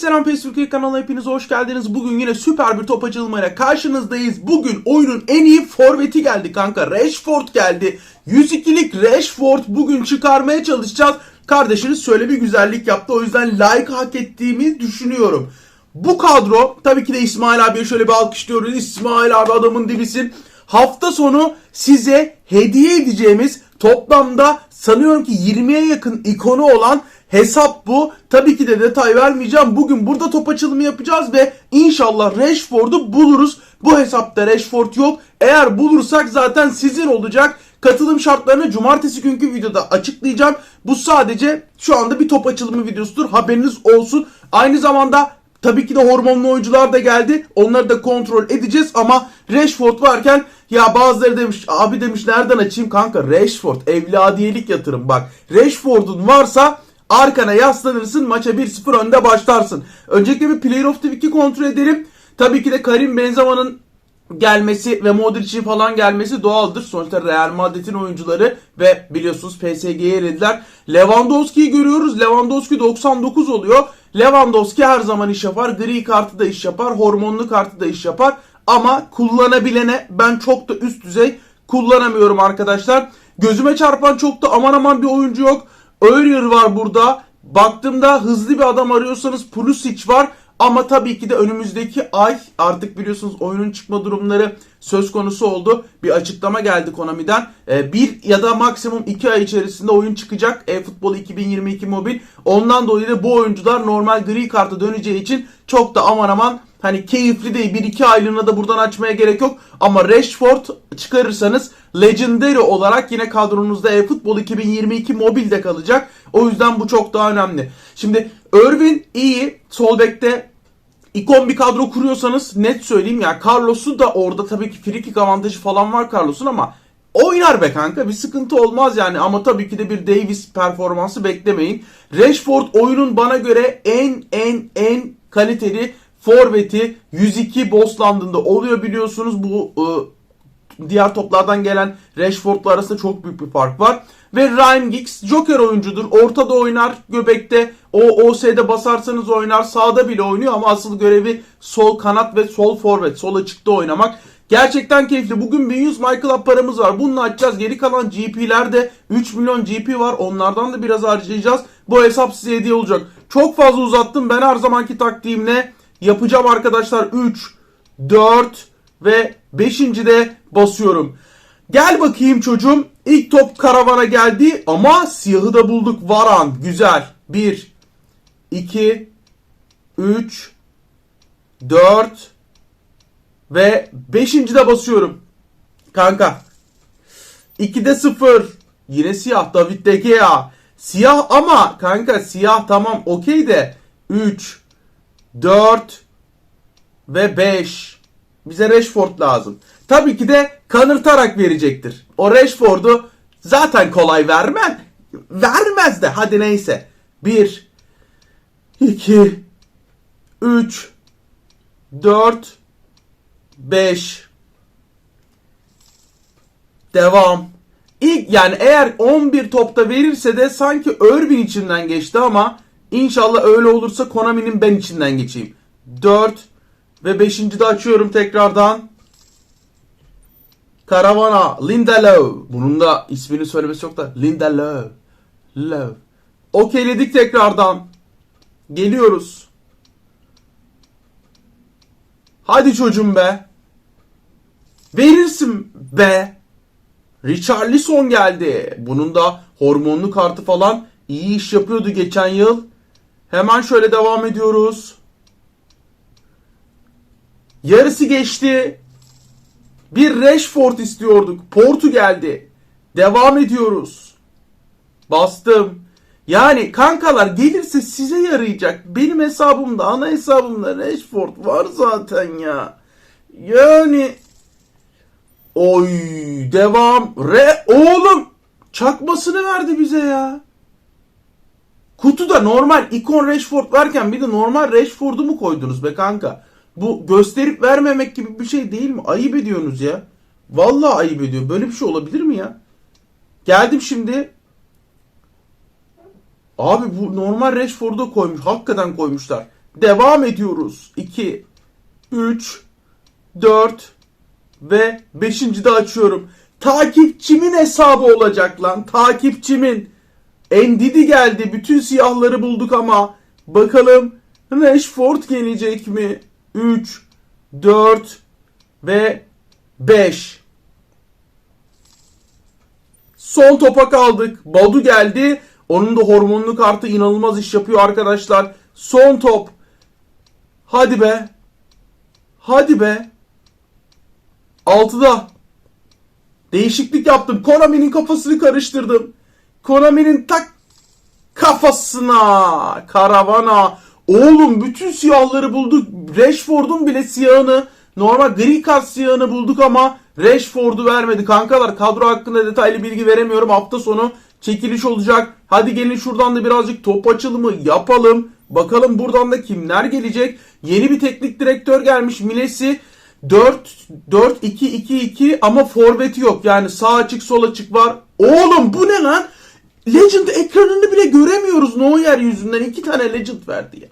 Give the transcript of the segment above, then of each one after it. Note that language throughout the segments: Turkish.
selam PES Türkiye kanalına hepiniz hoş geldiniz. Bugün yine süper bir top açılımıyla karşınızdayız. Bugün oyunun en iyi forveti geldi kanka. Rashford geldi. 102'lik Rashford bugün çıkarmaya çalışacağız. Kardeşiniz şöyle bir güzellik yaptı. O yüzden like hak ettiğimi düşünüyorum. Bu kadro tabii ki de İsmail abiye şöyle bir alkışlıyoruz. İsmail abi adamın dibisin. Hafta sonu size hediye edeceğimiz toplamda sanıyorum ki 20'ye yakın ikonu olan hesap bu. Tabii ki de detay vermeyeceğim. Bugün burada top açılımı yapacağız ve inşallah Rashford'u buluruz. Bu hesapta Rashford yok. Eğer bulursak zaten sizin olacak. Katılım şartlarını cumartesi günkü videoda açıklayacağım. Bu sadece şu anda bir top açılımı videosudur. Haberiniz olsun. Aynı zamanda Tabii ki de hormonlu oyuncular da geldi. Onları da kontrol edeceğiz ama Rashford varken ya bazıları demiş abi demiş nereden açayım kanka Rashford evladiyelik yatırım bak. Rashford'un varsa arkana yaslanırsın maça 1-0 önde başlarsın. Öncelikle bir Player of the Week'i kontrol edelim. Tabii ki de Karim Benzema'nın gelmesi ve Modric'in falan gelmesi doğaldır. Sonuçta Real Madrid'in oyuncuları ve biliyorsunuz PSG'ye elediler. Lewandowski'yi görüyoruz. Lewandowski 99 oluyor. Lewandowski her zaman iş yapar. Gri kartı da iş yapar. Hormonlu kartı da iş yapar. Ama kullanabilene ben çok da üst düzey kullanamıyorum arkadaşlar. Gözüme çarpan çok da aman aman bir oyuncu yok. Örier var burada. Baktığımda hızlı bir adam arıyorsanız Pulisic var. Ama tabii ki de önümüzdeki ay artık biliyorsunuz oyunun çıkma durumları söz konusu oldu. Bir açıklama geldi Konami'den. Ee, bir ya da maksimum iki ay içerisinde oyun çıkacak. E-Futbol 2022 mobil. Ondan dolayı da bu oyuncular normal gri kartı döneceği için çok da aman aman hani keyifli değil. Bir iki aylığına da buradan açmaya gerek yok. Ama Rashford çıkarırsanız Legendary olarak yine kadronuzda e-Futbol 2022 mobilde kalacak. O yüzden bu çok daha önemli. Şimdi Irvin iyi. Sol bekte ikon bir kadro kuruyorsanız net söyleyeyim ya Carlos'u da orada tabii ki free kick avantajı falan var Carlos'un ama oynar be kanka bir sıkıntı olmaz yani ama tabii ki de bir Davis performansı beklemeyin. Rashford oyunun bana göre en en en kaliteli forveti 102 Bosland'ında oluyor biliyorsunuz bu ıı, diğer toplardan gelen Rashford'la arasında çok büyük bir fark var. Ve Ryan Giggs Joker oyuncudur. Ortada oynar, göbekte, o OS'de basarsanız oynar, sağda bile oynuyor ama asıl görevi sol kanat ve sol forvet, sol açıkta oynamak. Gerçekten keyifli. Bugün 1100 Michael Up paramız var. Bunu açacağız. Geri kalan GP'lerde 3 milyon GP var. Onlardan da biraz harcayacağız. Bu hesap size hediye olacak. Çok fazla uzattım. Ben her zamanki taktiğimle yapacağım arkadaşlar. 3, 4 ve 5. de basıyorum. Gel bakayım çocuğum. İlk top karavana geldi ama siyahı da bulduk. Varan. Güzel. 1, 2, 3, 4 ve 5. de basıyorum. Kanka. 2'de 0. Yine siyah. David De Gea. Siyah ama kanka siyah tamam okey de 3, 4 ve 5. Bize Rashford lazım. Tabii ki de kanırtarak verecektir. O Rashford'u zaten kolay vermez. Vermez de hadi neyse. 1 2 3 4 5 Devam. İlk yani eğer 11 topta verirse de sanki Irvin içinden geçti ama inşallah öyle olursa Konami'nin ben içinden geçeyim. 4 ve 5. de açıyorum tekrardan. Karavana Lindelof. Bunun da ismini söylemesi çok da Lindelof. Love. Okeyledik tekrardan. Geliyoruz. Hadi çocuğum be. Verirsin be. Richarlison geldi. Bunun da hormonlu kartı falan iyi iş yapıyordu geçen yıl. Hemen şöyle devam ediyoruz. Yarısı geçti. Bir Rashford istiyorduk. Portu geldi. Devam ediyoruz. Bastım. Yani kankalar gelirse size yarayacak. Benim hesabımda, ana hesabımda Rashford var zaten ya. Yani oy devam. Re oğlum çakmasını verdi bize ya. Kutuda normal ikon Rashford varken bir de normal Rashford'u mu koydunuz be kanka? Bu gösterip vermemek gibi bir şey değil mi? Ayıp ediyorsunuz ya. Vallahi ayıp ediyor. Böyle bir şey olabilir mi ya? Geldim şimdi. Abi bu normal Rashford'u koymuş. Hakikaten koymuşlar. Devam ediyoruz. 2, 3, 4 ve 5. de açıyorum. Takipçimin hesabı olacak lan. Takipçimin. Endidi geldi. Bütün siyahları bulduk ama bakalım Rashford gelecek mi? 3, 4 ve 5. Son topa kaldık. Badu geldi. Onun da hormonlu kartı inanılmaz iş yapıyor arkadaşlar. Son top. Hadi be. Hadi be. 6'da. Değişiklik yaptım. Konami'nin kafasını karıştırdım. Konami'nin tak kafasına. Karavana. Oğlum bütün siyahları bulduk. Rashford'un bile siyahını normal gri kart siyahını bulduk ama Rashford'u vermedi. Kankalar kadro hakkında detaylı bilgi veremiyorum. Hafta sonu çekiliş olacak. Hadi gelin şuradan da birazcık top açılımı yapalım. Bakalım buradan da kimler gelecek. Yeni bir teknik direktör gelmiş. Milesi 4 4 2 2 2 ama forveti yok. Yani sağ açık sol açık var. Oğlum bu ne lan? Legend ekranını bile göremiyoruz Neuer yüzünden. iki tane Legend verdi ya.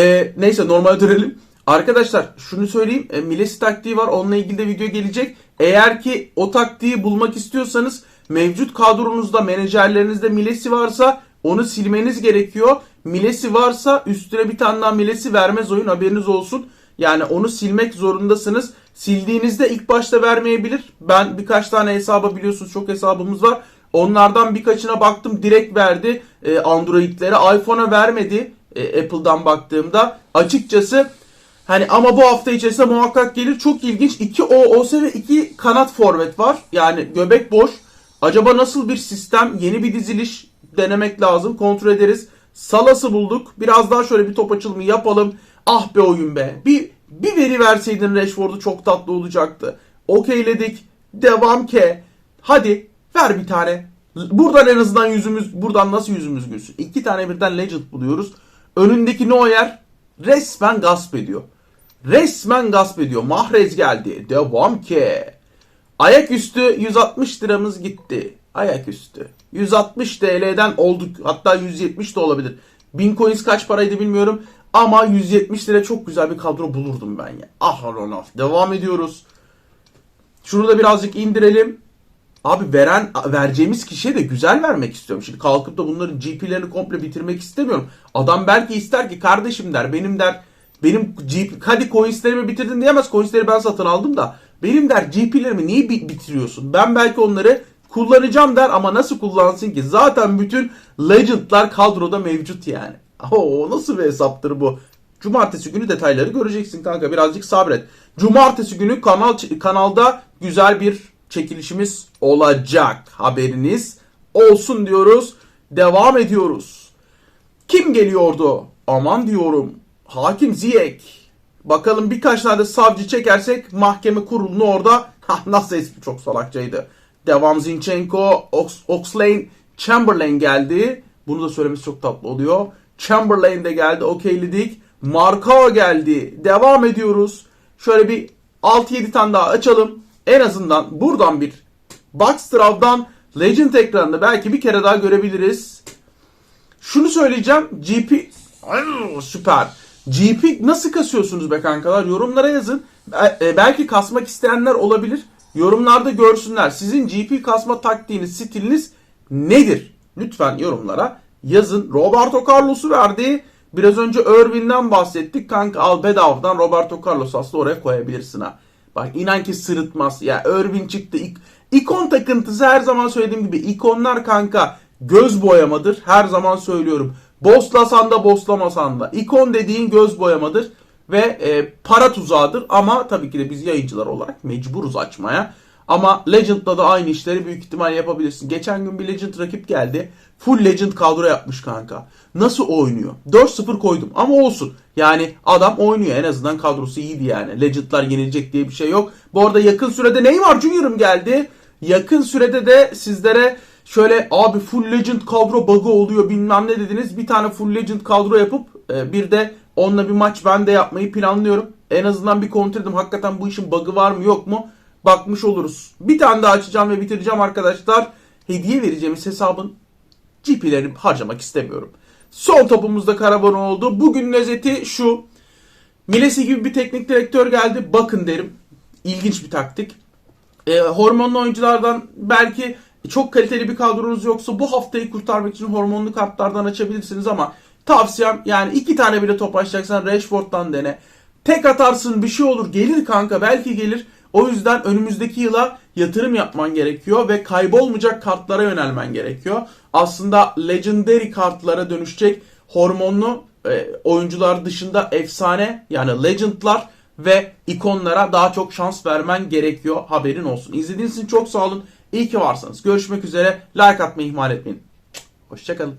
Ee, neyse normale dönelim. Arkadaşlar şunu söyleyeyim. E, Milesi taktiği var. Onunla ilgili de video gelecek. Eğer ki o taktiği bulmak istiyorsanız mevcut kadronuzda menajerlerinizde Milesi varsa onu silmeniz gerekiyor. Milesi varsa üstüne bir tane daha Milesi vermez oyun haberiniz olsun. Yani onu silmek zorundasınız. Sildiğinizde ilk başta vermeyebilir. Ben birkaç tane hesaba biliyorsunuz çok hesabımız var. Onlardan birkaçına baktım direkt verdi e, Android'lere. iPhone'a vermedi e, Apple'dan baktığımda. Açıkçası hani ama bu hafta içerisinde muhakkak gelir. Çok ilginç. 2 OOS ve 2 kanat forvet var. Yani göbek boş. Acaba nasıl bir sistem? Yeni bir diziliş denemek lazım. Kontrol ederiz. Salası bulduk. Biraz daha şöyle bir top açılımı yapalım. Ah be oyun be. Bir bir veri verseydin Rashford'u çok tatlı olacaktı. Okeyledik. Devam ke. Hadi ver bir tane. Buradan en azından yüzümüz buradan nasıl yüzümüz gülsün. İki tane birden Legend buluyoruz. Önündeki Neuer resmen gasp ediyor. Resmen gasp ediyor. Mahrez geldi. Devam ke. Ayaküstü 160 liramız gitti. Ayaküstü. 160 TL'den olduk. Hatta 170 de olabilir. 1000 coins kaç paraydı bilmiyorum. Ama 170 lira çok güzel bir kadro bulurdum ben ya. Ah Ronald. Devam ediyoruz. Şunu da birazcık indirelim. Abi veren vereceğimiz kişiye de güzel vermek istiyorum. Şimdi kalkıp da bunların GP'lerini komple bitirmek istemiyorum. Adam belki ister ki kardeşim der benim der benim GP hadi coinslerimi bitirdin diyemez. Coinsleri ben satın aldım da benim der GP'lerimi niye bi- bitiriyorsun? Ben belki onları kullanacağım der ama nasıl kullansın ki? Zaten bütün Legend'lar kadroda mevcut yani. Oo nasıl bir hesaptır bu? Cumartesi günü detayları göreceksin kanka. Birazcık sabret. Cumartesi günü kanal kanalda güzel bir çekilişimiz olacak. Haberiniz olsun diyoruz. Devam ediyoruz. Kim geliyordu? Aman diyorum. Hakim Ziyek. Bakalım birkaç tane savcı çekersek mahkeme kurulunu orada. Hah nasıl espri çok salakçaydı. Devam Zinchenko, Ox, Oxlade, Chamberlain geldi. Bunu da söylemesi çok tatlı oluyor. Chamberlain de geldi. Okeyledik. Markao geldi. Devam ediyoruz. Şöyle bir 6-7 tane daha açalım. En azından buradan bir Boxstraw'dan Legend ekranında belki bir kere daha görebiliriz. Şunu söyleyeceğim. GP süper. GP nasıl kasıyorsunuz be kankalar? Yorumlara yazın. E, belki kasmak isteyenler olabilir. Yorumlarda görsünler. Sizin GP kasma taktiğiniz, stiliniz nedir? Lütfen yorumlara yazın. Roberto Carlos'u verdi. Biraz önce Irvin'den bahsettik. Kanka al bedavadan Roberto Carlos aslında oraya koyabilirsin ha. Bak inan ki sırıtmaz. Ya Irvin çıktı. İk- İkon takıntısı her zaman söylediğim gibi ikonlar kanka göz boyamadır. Her zaman söylüyorum. Boslasan da boslamasan da. İkon dediğin göz boyamadır ve e, para tuzağıdır ama tabii ki de biz yayıncılar olarak mecburuz açmaya. Ama Legend'da da aynı işleri büyük ihtimal yapabilirsin. Geçen gün bir Legend rakip geldi. Full Legend kadro yapmış kanka. Nasıl oynuyor? 4-0 koydum ama olsun. Yani adam oynuyor en azından kadrosu iyiydi yani. Legend'lar yenilecek diye bir şey yok. Bu arada yakın sürede Neymar Junior'ım geldi. Yakın sürede de sizlere şöyle abi full legend kadro bug'ı oluyor bilmem ne dediniz. Bir tane full legend kadro yapıp e, bir de onunla bir maç ben de yapmayı planlıyorum. En azından bir kontrol edeyim hakikaten bu işin bug'ı var mı yok mu bakmış oluruz. Bir tane daha açacağım ve bitireceğim arkadaşlar. Hediye vereceğimiz hesabın GP'lerini harcamak istemiyorum. Sol topumuzda Karaban oldu. Bugünün özeti şu. Milesi gibi bir teknik direktör geldi. Bakın derim. İlginç bir taktik. E, hormonlu oyunculardan belki çok kaliteli bir kadronuz yoksa bu haftayı kurtarmak için hormonlu kartlardan açabilirsiniz ama tavsiyem yani iki tane bile top açacaksan Rashford'dan dene. Tek atarsın bir şey olur gelir kanka belki gelir. O yüzden önümüzdeki yıla yatırım yapman gerekiyor ve kaybolmayacak kartlara yönelmen gerekiyor. Aslında legendary kartlara dönüşecek hormonlu e, oyuncular dışında efsane yani legendlar ve ikonlara daha çok şans vermen gerekiyor. Haberin olsun. İzlediğiniz için çok sağ olun. İyi ki varsınız. Görüşmek üzere. Like atmayı ihmal etmeyin. Hoşçakalın.